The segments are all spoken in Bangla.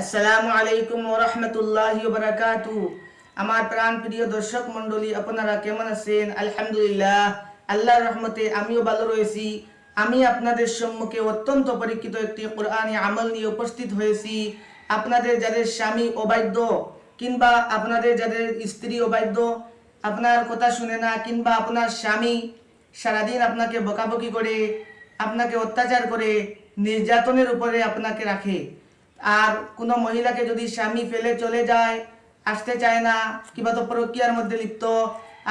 আসসালামু আলাইকুম ওরহমতুল্লাহি বারাকাতু আমার প্রাণ প্রিয় দর্শক মণ্ডলী আপনারা কেমন আছেন আলহামদুলিল্লাহ আল্লাহর রহমতে আমিও ভালো রয়েছি। আমি আপনাদের সম্মুখে অত্যন্ত পরীক্ষিত একটি কোরআনি আমল নিয়ে উপস্থিত হয়েছি। আপনাদের যাদের স্বামী অবাধ্য কিংবা আপনাদের যাদের স্ত্রী অবাধ্য, আপনার কথা শুনে না কিংবা আপনার স্বামী সারাদিন আপনাকে বকাবকি করে, আপনাকে অত্যাচার করে, নির্যাতনের উপরে আপনাকে রাখে। আর কোনো মহিলাকে যদি স্বামী ফেলে চলে যায়, আসতে চায় না, কিংবা তো প্রক্রিয়ার মধ্যে লিপ্ত,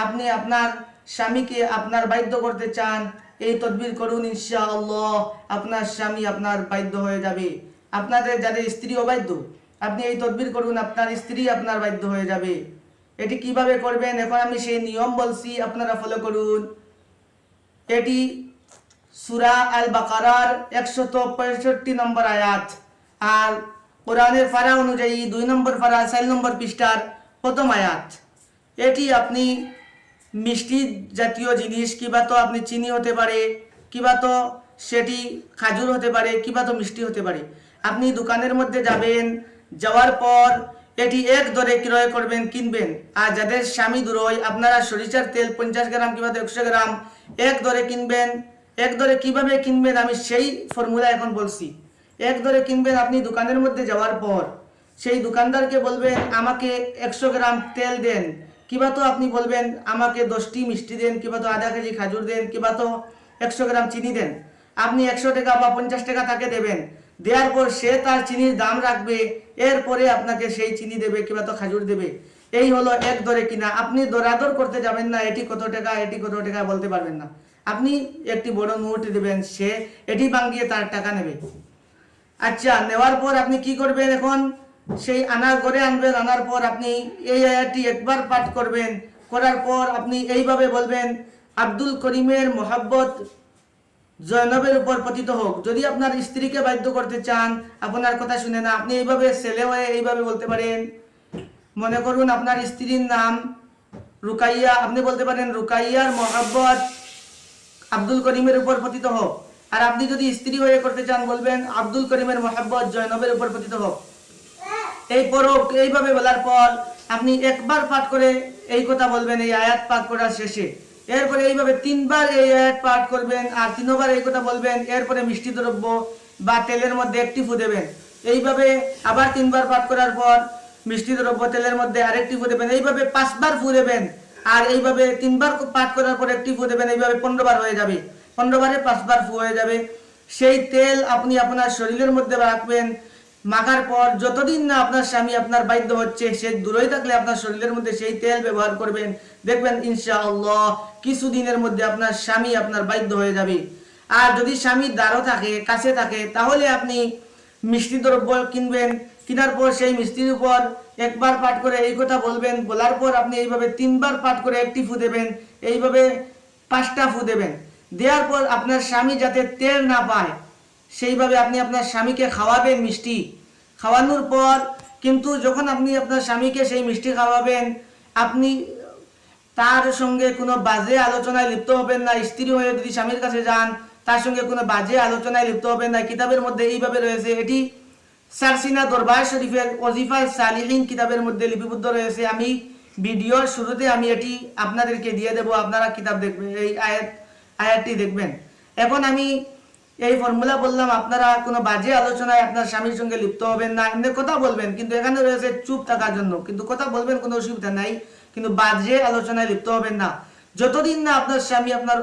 আপনি আপনার স্বামীকে আপনার বাধ্য করতে চান, এই তদবির করুন ইনশাআল্লাহ, আপনার স্বামী আপনার বাধ্য হয়ে যাবে। আপনাদের যাদের স্ত্রী অবাধ্য, আপনি এই তদবির করুন, আপনার স্ত্রী আপনার বাধ্য হয়ে যাবে। এটি কীভাবে করবেন? এখন আমি সেই নিয়ম বলছি, আপনারা ফলো করুন। এটি সুরা আল বাকারার একশত পঁয়ষট্টি নম্বর আয়াত। আর কোরআনের ফারা অনুযায়ী দুই নম্বর ফারা, চার নম্বর পৃষ্ঠার প্রথম আয়াত। এটি আপনি মিষ্টি জাতীয় জিনিস, কিবা তো আপনি চিনি হতে পারে, কিবা তো সেটি খাজুর হতে পারে, কিবা তো মিষ্টি হতে পারে। আপনি দোকানের মধ্যে যাবেন, যাওয়ার পর এটি এক দরে ক্রয় করবেন, কিনবেন। আর যাদের স্বামী দূরই, আপনারা সরিষার তেল পঞ্চাশ গ্রাম কিংবা একশো গ্রাম এক দরে কিনবেন। এক দরে কীভাবে কিনবেন, আমি সেই ফর্মুলা এখন বলছি। এক দরে কিনবেন আপনি দোকানের মধ্যে যাওয়ার পর। সেই দোকানদারকে বলবেন, আমাকে একশো গ্রাম তেল দেন। কিবা তো আপনি বলবেন, আমাকে দশটি মিষ্টি দেন। কিবা তো আধা কেজি খাজুর দেন, কিবা তো একশো গ্রাম চিনি দেন। আপনি একশো টাকা বা পঞ্চাশ টাকা তাকে দেবেন। দেওয়ার পর সে তার চিনির দাম রাখবে, এরপরে আপনাকে সেই চিনি দেবে, কিংবা তো খাজুর দেবে। এই হলো এক দরে কিনা। আপনি দরাদর করতে যাবেন না, এটি কত টাকা, এটি কত টাকা বলতে পারবেন না। আপনি একটি বড় নোট দেবেন, সে এটি ভাঙ্গিয়ে তার টাকা নেবে। আচ্ছা নেওয়ার পর আপনি কি করবেন এখন? সেই আনার ঘরে আনবেন, আনার পর আপনি এই আয়াতটি একবার পাঠ করবেন। করার পর আপনি এইভাবে বলবেন, আব্দুল করিমের মোহাব্বত জয়নবের উপর পতিত হোক। যদি আপনার স্ত্রীকে বাধ্য করতে চান, আপনার কথা শুনে না, আপনি এইভাবে ছেলে হয়ে এইভাবে বলতে পারেন। মনে করুন আপনার স্ত্রীর নাম রুকাইয়া, আপনি বলতে পারেন রুকাইয়ার মোহাব্বত আব্দুল করিমের উপর পতিত হোক। আর আপনি যদি স্ত্রী হয়ে করতে চান, বলবেন, আব্দুল করিমের মোহাব্বত জয়নবের উপর পতিত হোক। এই পরব এইভাবে বলার পর আপনি একবার পাঠ করে এই কথা বলবেন, এই আয়াত পাঠ করার শেষে। এরপরে এইভাবে তিনবার এই আয়াত পাঠ করবেন আর তিনবার এই কথা বলবেন, এরপরে মিষ্টি দ্রব্য বা তেলের মধ্যে একটি ফু দেবেন। এইভাবে আবার তিনবার পাঠ করার পর মিষ্টি দ্রব্য, তেলের মধ্যে আরেকটি ফু দেবেন। এইভাবে পাঁচবার ফু দেবেন আর এইভাবে তিনবার পাঠ করার পর একটি ফু দেবেন, এইভাবে পনেরো বার হয়ে যাবে। পনেরো বারে পাঁচবার ফু হয়ে যাবে। সেই তেল আপনি আপনার শরীরের মধ্যে রাখবেন। মাখার পর যতদিন না আপনার স্বামী আপনার বাধ্য হচ্ছে, সে দূরই থাকলে আপনার শরীরের মধ্যে সেই তেল ব্যবহার করবেন। দেখবেন ইনশাআল্লাহ কিছুদিনের মধ্যে আপনার স্বামী আপনার বাধ্য হয়ে যাবে। আর যদি স্বামী দ্বারও থাকে, কাছে থাকে, তাহলে আপনি মিষ্টি দ্রব্য কিনবেন। কেনার পর সেই মিষ্টির উপর একবার পাঠ করে এই কথা বলবেন। বলার পর আপনি এইভাবে তিনবার পাঠ করে একটি ফু দেবেন। এইভাবে পাঁচটা ফু দেবেন। দেওয়ার পর আপনার স্বামী যাতে তেল না পায়, সেইভাবে আপনি আপনার স্বামীকে খাওয়াবেন মিষ্টি। খাওয়ানোর পর কিন্তু যখন আপনি আপনার স্বামীকে সেই মিষ্টি খাওয়াবেন, আপনি তার সঙ্গে কোনো বাজে আলোচনায় লিপ্ত হবেন না, স্ত্রী হয়ে যদি স্বামীর কাছে যান, তার সঙ্গে কোনো বাজে আলোচনায় লিপ্ত হবেন না। কিতাবের মধ্যে এইভাবে রয়েছে, এটি সারসিনা দরবার শরীফের ওজিফায় সালিহীন কিতাবের মধ্যে লিপিবদ্ধ রয়েছে। আমি ভিডিওর শুরুতে আমি এটি আপনাদেরকে দিয়ে দেব, আপনারা কিতাব দেখবেন। এই আয়াত আয়াতটি দেখবেন। এখন আমি এই ফর্মুলা বললাম, আপনারা কোনো বাজে আলোচনায় আপনার স্বামীর সঙ্গে লিপ্ত হবেন না। এমনি কথা বলবেন, কিন্তু এখানে রয়েছে চুপ থাকার জন্য। কিন্তু কথা বলবেন কোনো অসুবিধা নাই, কিন্তু বাজে আলোচনায় লিপ্ত হবেন না। যতদিন না আপনার স্বামী আপনার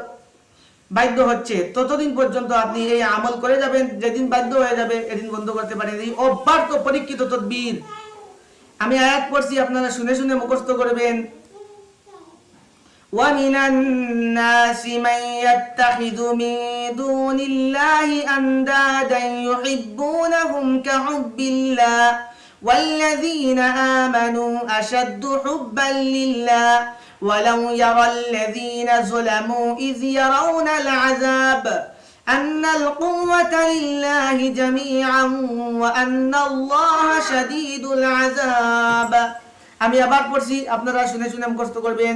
বাধ্য হচ্ছে, ততদিন পর্যন্ত আপনি এই আমল করে যাবেন। যেদিন বাধ্য হয়ে যাবে, এদিন বন্ধ করতে পারেন। এই অব্যার্থ পরীক্ষিত তদবির। আমি আয়াত পড়ছি, আপনারা শুনে শুনে মুখস্থ করবেন। ومن الناس من يتخذ من دون الله أندادا يحبونهم كحب الله والذين آمنوا أشد حبا لله ولو يرى الذين ظلموا إذ يرون العذاب أن القوة لله جميعا وأن الله شديد العذاب আমি আবার পড়ছি আপনারা শুনে শুনে মুখস্থ করবেন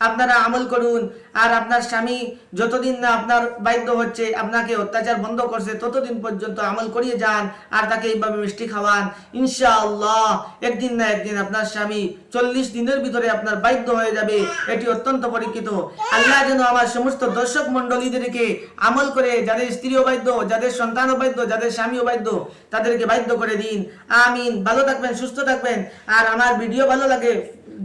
আপনারা আমল করুন, আর আপনার স্বামী যতদিন না আপনার বাধ্য হচ্ছে, আপনাকে অত্যাচার বন্ধ করছে, ততদিন পর্যন্ত আমল করিয়ে যান, আর তাকে এইভাবে মিষ্টি খাওয়ান। ইনশাআল্লাহ, একদিন না একদিন আপনার স্বামী চল্লিশ দিনের ভিতরে আপনার বাধ্য হয়ে যাবে। এটি অত্যন্ত পরীক্ষিত। আল্লাহ যেন আমার সমস্ত দর্শক মন্ডলীদেরকে আমল করে যাদের স্ত্রীও বাধ্য, যাদের সন্তানও বাধ্য, যাদের স্বামীও বাধ্য, তাদেরকে বাধ্য করে দিন। আমিন। ভালো থাকবেন, সুস্থ থাকবেন। আর আমার ভিডিও ভালো লাগে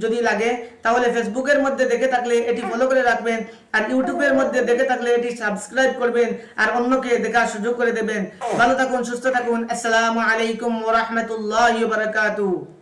যদি লাগে, তাহলে ফেসবুকের মধ্যে দেখে থাকলে এটি ফলো করে রাখবেন আর ইউটিউবের মধ্যে দেখে থাকলে এটি সাবস্ক্রাইব করবেন আর অন্যকে দেখার সুযোগ করে দেবেন। ভালো থাকুন, সুস্থ থাকুন। আসসালামু আলাইকুম ওয়া রাহমাতুল্লাহি ওয়া বারাকাতুহু।